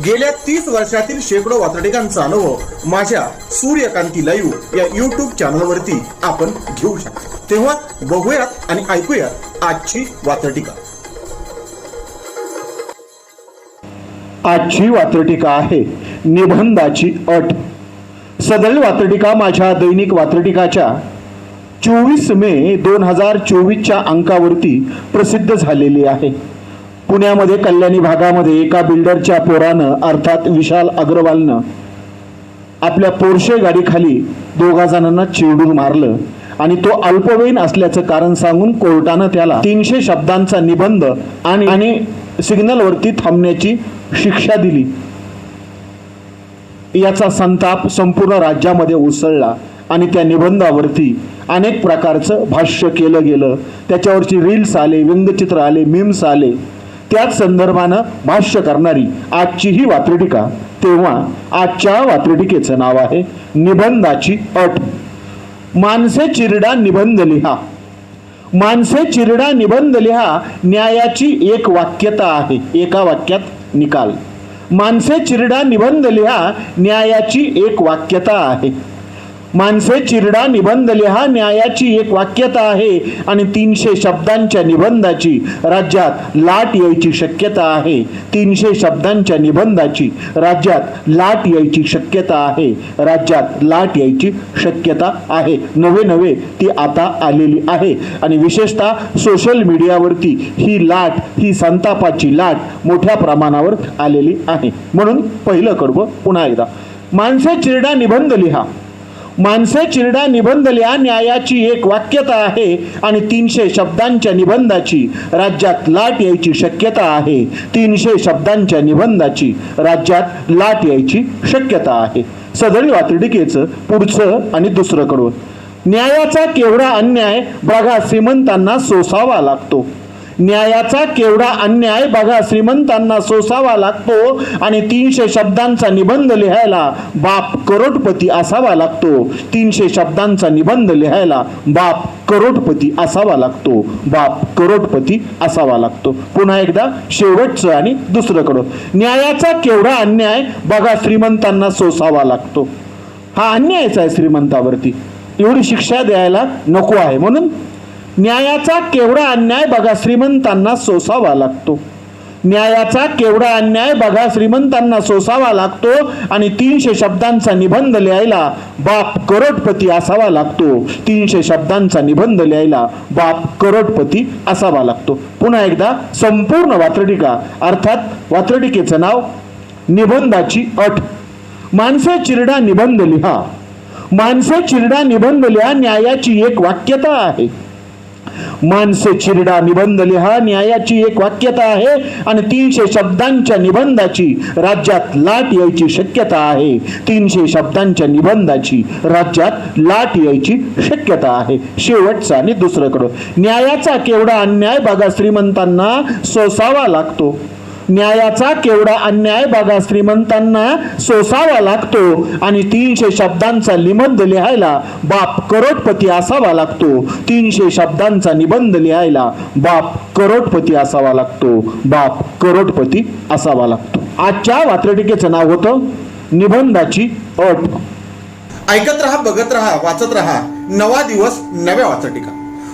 गेल्या तीस वर्षातील शेकडो वातडिकांचा अनुभव माझ्या सूर्यकांती लाईव्ह या युट्यूब चॅनलवरती आपण घेऊ शकतो. तेव्हा बघूयात आणि ऐकूयात आजची वातडिका आजची वात्रटिका आहे निबंधाची अट. सदर वात्रटिका माझ्या दैनिक वात्रटिकाच्या चोवीस मे दोन हजार चोवीसच्या अंकावरती प्रसिद्ध झालेली आहे. पुण्यामध्ये कल्याणी भागामध्ये एका बिल्डरच्या पोरानं अर्थात विशाल अग्रवालनं आपल्या पोरशे गाडीखाली दोघा जणांना चिरडून मारलं. आणि तो अल्पवयीन असल्याचं कारण सांगून कोर्टानं त्याला तीनशे शब्दांचा निबंध आणि आणि सिग्नलवरती थांबण्याची शिक्षा दिली. याचा संताप संपूर्ण राज्यामध्ये उसळला आणि त्या निबंधावरती अनेक प्रकारचं भाष्य केलं गेलं. त्याच्यावरची रील्स आले व्यंगचित्र आले मीम्स आले. त्याच संदर्भानं भाष्य करणारी आजची ही वात्रटिका तेव्हा आजच्या वात्रटिकेचं नाव आहे निबंधाची अट. माणसे चिरडा निबंध लिहा. माणसे चिरडा निबंध लिहा न्यायाची एक वाक्यता आहे. एका वाक्यात निकाल. माणसे चिरडा निबंध लिहा न्यायाची एक वाक्यता आहे. माणसे चिरडा निबंध लिहा न्यायाची एक वाक्यता आहे आणि तीनशे शब्दांच्या निबंधाची राज्यात लाट यायची शक्यता आहे. तीनशे शब्दांच्या निबंधाची राज्यात लाट यायची शक्यता आहे. राज्यात लाट यायची शक्यता आहे. नवे नवे ती आता आलेली आहे. आणि विशेषतः सोशल मीडियावरती ही लाट ही संतापाची लाट मोठ्या प्रमाणावर आलेली आहे. म्हणून पहिलं कडवं पुन्हा एकदा. माणसे चिरडा निबंध लिहा. माणसे चिरडा निबंधल्या न्यायाची एक वाक्यता आहे आणि तीनशे शब्दांच्या निबंधाची राज्यात लाट यायची शक्यता आहे. तीनशे शब्दांच्या निबंधाची राज्यात लाट यायची शक्यता आहे. सदरी वातडिकेचं पुढचं आणि दुसरं कडवं न्यायाचा केवढा अन्याय बघा श्रीमंतांना सोसावा लागतो. न्यायाचा केवढा अन्याय बघा श्रीमंतांना सोसावा लागतो आणि तीनशे शब्दांचा निबंध लिहायला बाप करोडपती असावा लागतो. तीनशे शब्दांचा निबंध लिहायला बाप करोडपती असावा लागतो. बाप करोडपती असावा लागतो. पुन्हा एकदा शेवटचं आणि दुसरं न्यायाचा केवढा अन्याय बघा श्रीमंतांना सोसावा लागतो. हा अन्यायच आहे श्रीमंतावरती. एवढी शिक्षा द्यायला नको आहे म्हणून न्यायाचा केवढा अन्याय बघा श्रीमंतांना सोसावा लागतो. न्यायाचा केवढा अन्याय बघा श्रीमंतांना सोसावा लागतो आणि तीनशे शब्दांचा निबंध लिहायला बाप करोडपती असावा लागतो. तीनशे शब्दांचा निबंध लिहायला बाप करोडपती असावा लागतो. पुन्हा एकदा संपूर्ण वात्रटिका अर्थात वात्रटिकेचं नाव निबंधाची अट. माणसे चिरडा निबंध लिहा. माणसे चिरडा निबंध लिहा न्यायाची एक वाक्यता आहे. माणसे चिरडा निबंध लिहा न्यायाची एक वाक्यता आहे आणि तीनशे शब्दांच्या निबंधाची राज्यात लाट यायची शक्यता आहे. तीनशे शब्दांच्या निबंधाची राज्यात लाट यायची शक्यता आहे. शेवटचा आणि दुसरंकडं न्यायाचा केवढा अन्याय बघा श्रीमंतांना सोसावा लागतो. न्यायाचा केवढा अन्याय बघा श्रीमंतांना सोसावा लागतो आणि तीनशे शब्दांचा निबंध लिहायला बाप करोडपती असावा लागतो. तीनशे शब्दांचा निबंध लिहायला बाप करोडपती असावा लागतो. बाप करोडपती असावा लागतो. आजच्या वात्रटिकेचं नाव होतं निबंधाची अट. ऐकत रहा बघत रहा वाचत रहा. नवा दिवस नव्या वाचटिका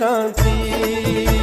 कांती